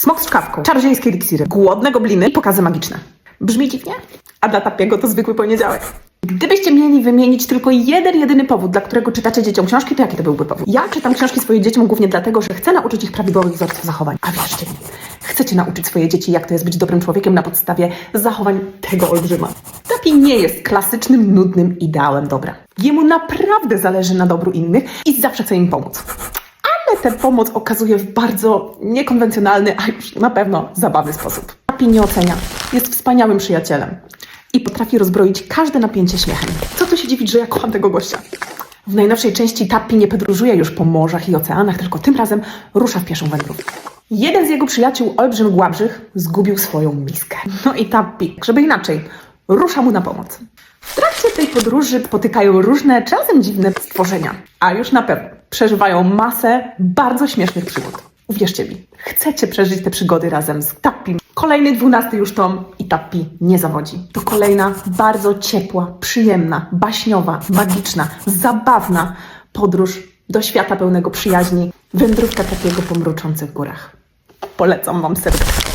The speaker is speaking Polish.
Smok z czkawką, czarzyńskie eliksiry, głodne gobliny i pokazy magiczne. Brzmi dziwnie? A dla Tapiego to zwykły poniedziałek. Gdybyście mieli wymienić tylko jeden, jedyny powód, dla którego czytacie dzieciom książki, to jaki to byłby powód? Ja czytam książki swoim dzieciom głównie dlatego, że chcę nauczyć ich prawidłowych wzorców zachowań. A wierzcie mi, chcecie nauczyć swoje dzieci, jak to jest być dobrym człowiekiem na podstawie zachowań tego olbrzyma. Tapi nie jest klasycznym, nudnym ideałem dobra. Jemu naprawdę zależy na dobru innych i zawsze chce im pomóc. Ale tę pomoc okazuje w bardzo niekonwencjonalny, a już na pewno zabawny sposób. Tapi nie ocenia. Jest wspaniałym przyjacielem i potrafi rozbroić każde napięcie śmiechem. Co tu się dziwić, że ja kocham tego gościa? W najnowszej części Tappi nie podróżuje już po morzach i oceanach, tylko tym razem rusza w pieszą wędrówkę. Jeden z jego przyjaciół, Olbrzym Głabrzych, zgubił swoją miskę. No i Tappi, żeby inaczej, rusza mu na pomoc. W trakcie tej podróży spotykają różne, czasem dziwne stworzenia, a już na pewno przeżywają masę bardzo śmiesznych przygód. Uwierzcie mi, chcecie przeżyć te przygody razem z Tappim. Kolejny dwunasty już tom i Tappi nie zawodzi. To kolejna bardzo ciepła, przyjemna, baśniowa, magiczna, zabawna podróż do świata pełnego przyjaźni. Wędrówka takiego po mruczących górach. Polecam Wam serdecznie.